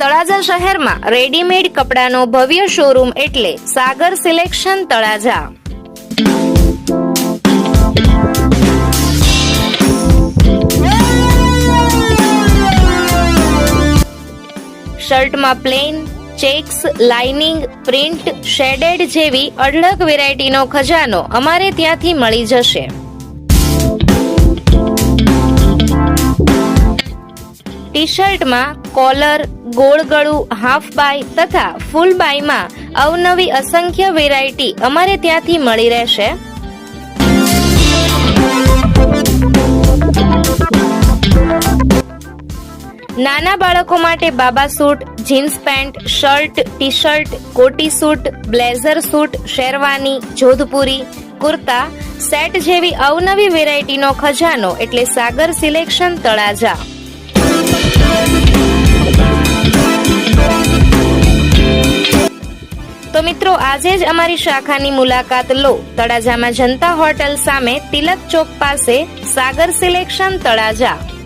તળાજા શહેરમાં રેડીમેડ કપડાનો ભવ્ય શોરૂમ એટલે Sagar selection Talaja. શર્ટમાં plain checks lining print shaded જેવી અઢળક વેરાયટીનો ખજાનો અમારે ત્યાંથી મળી જશે. ટી શર્ટમાં કોલર ગોળ ગળું હાફ બાય તથા ફૂલ બાયમાં અવનવી અસંખ્ય વેરાયટી અમારે ત્યાંથી મળી રહેશે. નાના બાળકો માટે બાબા suit, jeans pant, shirt T shirt કોટી suit, blazer suit, sherwani, Jodhpuri, kurta, set જેવી અવનવી વેરાયટીનો ખજાનો એટલે સાગર સિલેક્શન તળાજા. તો મિત્રો, આજે જ અમારી શાખાની મુલાકાત લો. તળાજામાં જનતા હોટલ સામે તિલક ચોક પાસે સાગર સિલેક્શન તળાજા.